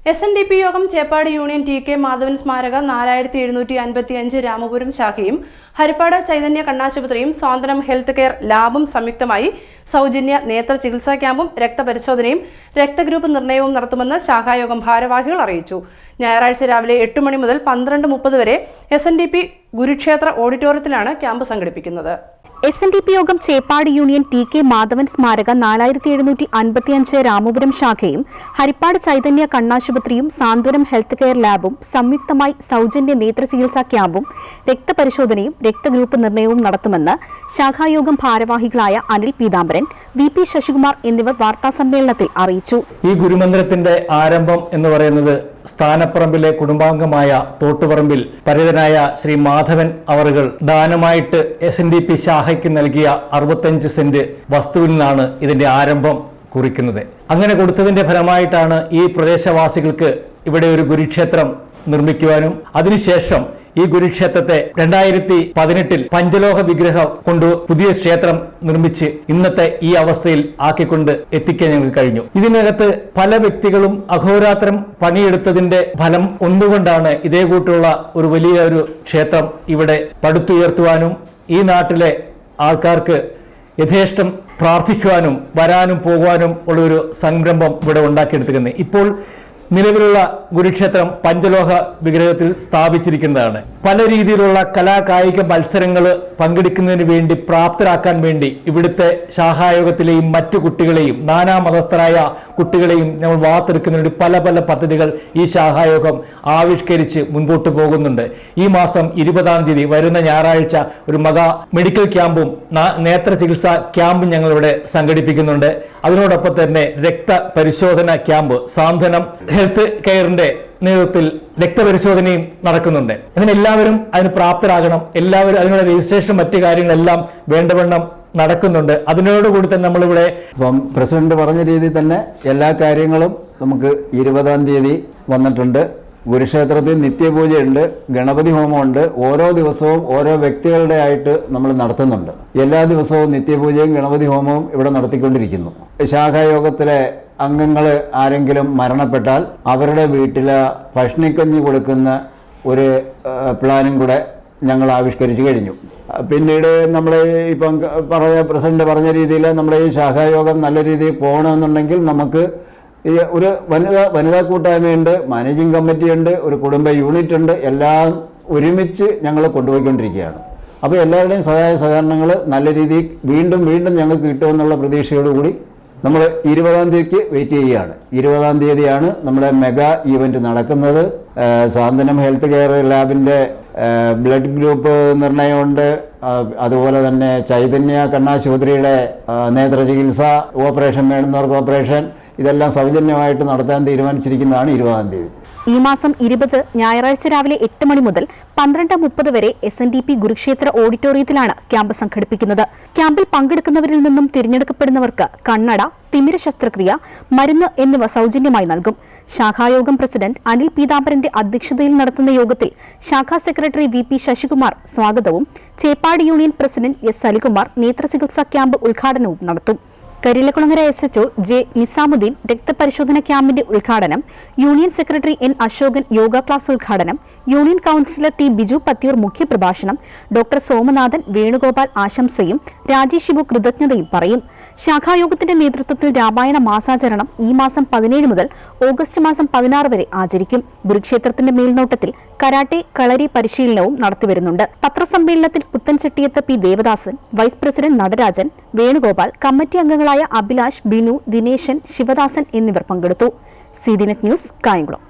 S N D P Yogam Cheppad union T K Madhavan സ്മാരക നാലായിരത്തി എഴുന്നൂറ്റി അൻപത്തി അഞ്ച് രാമപുരം ശാഖയും ഹരിപ്പാട് ചൈതന്യ കണ്ണാശുപത്രിയും സ്വാതന്ത്ര്യം ഹെൽത്ത് കെയർ ലാബും സംയുക്തമായി സൗജന്യ നേത്ര ചികിത്സാ ക്യാമ്പും രക്തപരിശോധനയും രക്തഗ്രൂപ്പ് നിർണയവും നടത്തുമെന്ന് ശാഖായോഗം ഭാരവാഹികൾ അറിയിച്ചു. ഞായറാഴ്ച രാവിലെ എട്ട് മണി മുതൽ പന്ത്രണ്ട് മുപ്പത് വരെ S N D P Gurukshetra ഓഡിറ്റോറിയത്തിലാണ് ക്യാമ്പ് സംഘടിപ്പിക്കുന്നത്. S N D P Yogam Cheppad union T K Madhavan സ്മാരക നാലായിരത്തി എഴുന്നൂറ്റി അൻപത്തിയഞ്ച് രാമപുരം ശാഖയും ഹരിപ്പാട് ചൈതന്യ കണ്ണാശുപത്രിയും സാന്ത്വനം ഹെൽത്ത് കെയർ ലാബും സംയുക്തമായി സൗജന്യ നേത്ര ചികിത്സാ ക്യാമ്പും രക്തപരിശോധനയും രക്തഗ്രൂപ്പ് നിർണയവും നടത്തുമെന്ന് ശാഖായോഗം ഭാരവാഹികളായ അനിൽ പീതാംബരൻ വി പി ശശികുമാർ എന്നിവർ വാർത്താസമ്മേളനത്തിൽ അറിയിച്ചു. ഈ ഗുരുമന്ദിരത്തിന്റെ ആരംഭം എന്ന് പറയുന്നത് സ്ഥാനപ്പറമ്പിലെ കുടുംബാംഗമായ തോട്ടുപറമ്പിൽ പരിതനായ ശ്രീ മാധവൻ അവറുകൾ ദാനമായിട്ട് എസ് എൻ ഡി പി ശാഖയ്ക്ക് നൽകിയ അറുപത്തഞ്ച് സെന്റ് വസ്തുവിൽ നിന്നാണ് ഇതിന്റെ ആരംഭം കുറിക്കുന്നത്. അങ്ങനെ കൊടുത്തതിന്റെ ഫലമായിട്ടാണ് ഈ പ്രദേശവാസികൾക്ക് ഇവിടെ ഒരു ഗുരുക്ഷേത്രം നിർമ്മിക്കുവാനും അതിനുശേഷം ഈ ഗുരുക്ഷേത്രത്തെ രണ്ടായിരത്തി പതിനെട്ടിൽ പഞ്ചലോഹ വിഗ്രഹം കൊണ്ട് പുതിയ ക്ഷേത്രം നിർമ്മിച്ച് ഇന്നത്തെ ഈ അവസ്ഥയിൽ ആക്കിക്കൊണ്ട് എത്തിക്കാൻ ഞങ്ങൾക്ക് കഴിഞ്ഞു. ഇതിനകത്ത് പല വ്യക്തികളും അഹോരാത്രം പണിയെടുത്തതിന്റെ ഫലം ഒന്നുകൊണ്ടാണ് ഇതേ കൂട്ടുള്ള ഒരു വലിയ ഒരു ക്ഷേത്രം ഇവിടെ പടുത്തുയർത്തുവാനും ഈ നാട്ടിലെ ആൾക്കാർക്ക് യഥേഷ്ടം പ്രാർത്ഥിക്കുവാനും വരാനും പോകുവാനും ഉള്ള ഒരു സംരംഭം ഇവിടെ ഉണ്ടാക്കിയെടുത്തിരിക്കുന്നത്. ഇപ്പോൾ നിലവിലുള്ള ഗുരുക്ഷേത്രം പഞ്ചലോഹ വിഗ്രഹത്തിൽ സ്ഥാപിച്ചിരിക്കുന്നതാണ്. പല രീതിയിലുള്ള കലാകായിക മത്സരങ്ങൾ പങ്കെടുക്കുന്നതിന് വേണ്ടി പ്രാപ്തരാക്കാൻ വേണ്ടി ഇവിടുത്തെ ശാഖായോഗത്തിലെയും മറ്റു കുട്ടികളെയും നാനാ മതസ്ഥരായ കുട്ടികളെയും നമ്മൾ വാർത്തെടുക്കുന്നതിന് പല പല പദ്ധതികൾ ഈ ശാഖായോഗം ആവിഷ്കരിച്ച് മുൻപോട്ട് പോകുന്നുണ്ട്. ഈ മാസം ഇരുപതാം തീയതി വരുന്ന ഞായറാഴ്ച ഒരു മകാ മെഡിക്കൽ ക്യാമ്പും നേത്ര ചികിത്സാ ക്യാമ്പും ഞങ്ങളിവിടെ സംഘടിപ്പിക്കുന്നുണ്ട്. അതിനോടൊപ്പം തന്നെ രക്തപരിശോധന ക്യാമ്പ് സാന്ത്വനം ഹെൽത്ത് കെയറിന്റെ നേതൃത്വത്തിൽ രക്തപരിശോധനയും നടക്കുന്നുണ്ട്. അതിന് എല്ലാവരും അതിന് പ്രാപ്തരാകണം. എല്ലാവരും അതിനുള്ള രജിസ്ട്രേഷൻ മറ്റു കാര്യങ്ങളെല്ലാം വേണ്ടവണ്ണം നടക്കുന്നുണ്ട്. അതിനോടുകൂടി തന്നെ നമ്മളിവിടെ ഇപ്പം പ്രസിഡന്റ് പറഞ്ഞ രീതിയിൽ തന്നെ എല്ലാ കാര്യങ്ങളും നമുക്ക് ഇരുപതാം തീയതി വന്നിട്ടുണ്ട്. ഗുരുക്ഷേത്രത്തിൽ നിത്യപൂജയുണ്ട് ഗണപതി ഹോമമുണ്ട് ഓരോ ദിവസവും ഓരോ വ്യക്തികളുടെ ആയിട്ട് നമ്മൾ നടത്തുന്നുണ്ട്. എല്ലാ ദിവസവും നിത്യപൂജയും ഗണപതി ഹോമവും ഇവിടെ നടത്തിക്കൊണ്ടിരിക്കുന്നു. ശാഖായോഗത്തിലെ അംഗങ്ങൾ ആരെങ്കിലും മരണപ്പെട്ടാൽ അവരുടെ വീട്ടിൽ ഭക്ഷണിക്കഞ്ഞ് കൊടുക്കുന്ന ഒരു പ്ലാനും കൂടെ ഞങ്ങൾ ആവിഷ്കരിച്ചു കഴിഞ്ഞു. പിന്നീട് നമ്മൾ ഇപ്പം പറഞ്ഞ പ്രസിഡന്റ് പറഞ്ഞ രീതിയിൽ നമ്മുടെ ഈ ശാഖായോഗം നല്ല രീതിയിൽ പോകണമെന്നുണ്ടെങ്കിൽ നമുക്ക് ഈ ഒരു വനിതാ വനിതാ കൂട്ടായ്മയുണ്ട് മാനേജിങ് കമ്മിറ്റിയുണ്ട് ഒരു കുടുംബ യൂണിറ്റ് ഉണ്ട് എല്ലാം ഒരുമിച്ച് ഞങ്ങൾ കൊണ്ടുപോയിക്കൊണ്ടിരിക്കുകയാണ്. അപ്പോൾ എല്ലാവരുടെയും സഹായ സഹകരണങ്ങൾ നല്ല രീതിയിൽ വീണ്ടും വീണ്ടും ഞങ്ങൾക്ക് കിട്ടുമെന്നുള്ള പ്രതീക്ഷയോടുകൂടി നമ്മൾ ഇരുപതാം തീയതിക്ക് വെയിറ്റ് ചെയ്യുകയാണ്. ഇരുപതാം തീയതിയാണ് നമ്മുടെ മെഗാ ഈവന്റ് നടക്കുന്നത്. സാന്ത്വനം ഹെൽത്ത് കെയർ ലാബിന്റെ ബ്ലഡ് ഗ്രൂപ്പ് നിർണയമുണ്ട്. അതുപോലെ തന്നെ ചൈതന്യ കണ്ണാശുപത്രിയുടെ നേത്ര ചികിത്സ ഓപ്പറേഷൻ വേണ്ടുന്നവർക്ക് ഓപ്പറേഷൻ ഇതെല്ലാം സൗജന്യമായിട്ട് നടത്താൻ തീരുമാനിച്ചിരിക്കുന്നതാണ് ഇരുപതാം തീയതി. ഈ മാസം ഇരുപത് ഞായറാഴ്ച രാവിലെ എട്ട് മണി മുതൽ പന്ത്രണ്ട് മുപ്പത് വരെ S N D P Gurukshetra ഓഡിറ്റോറിയത്തിലാണ് ക്യാമ്പ് സംഘടിപ്പിക്കുന്നത്. ക്യാമ്പിൽ പങ്കെടുക്കുന്നവരിൽ നിന്നും തിരഞ്ഞെടുക്കപ്പെടുന്നവർക്ക് കണ്ണട തിമിര ശസ്ത്രക്രിയ മരുന്ന് എന്നിവ സൗജന്യമായി നൽകും. ശാഖായോഗം പ്രസിഡന്റ് അനിൽ പീതാംബരന്റെ അധ്യക്ഷതയിൽ നടത്തുന്ന യോഗത്തിൽ ശാഖാ സെക്രട്ടറി വി പി ശശികുമാർ സ്വാഗതവും Cheppad union president S Alikumar നേത്രചികിത്സാ camp ഉദ്ഘാടനവും നടത്തും. Karilakulangara S HO J Nizamuddin രക്തപരിശോധന ക്യാമ്പിന്റെ ഉദ്ഘാടനം union secretary N Ashokan yoga class ഉദ്ഘാടനം union councillor T Biju Pathiyoor മുഖ്യപ്രഭാഷണം ഡോക്ടർ സോമനാഥൻ വേണുഗോപാൽ ആശംസയും രാജേഷ് ശിബു കൃതജ്ഞതയും പറയും. ശാഖായോഗത്തിന്റെ നേതൃത്വത്തിൽ രാമായണ മാസാചരണം ഈ മാസം പതിനേഴ് മുതൽ ഓഗസ്റ്റ് മാസം പതിനാറ് വരെ ആചരിക്കും. ഗുരുക്ഷേത്രത്തിന്റെ മേൽനോട്ടത്തിൽ കരാട്ടെ കളരി പരിശീലനവും നടത്തിവരുന്നുണ്ട് പത്രസമ്മേളനത്തിൽ Puthenchettiyath P Devadasan vice president Natarajan Venugopal committee അംഗങ്ങളായ അഭിലാഷ് ബിനു ദിനേശൻ ശിവദാസൻ എന്നിവർ പങ്കെടുത്തു. C D net news Kayamkulam.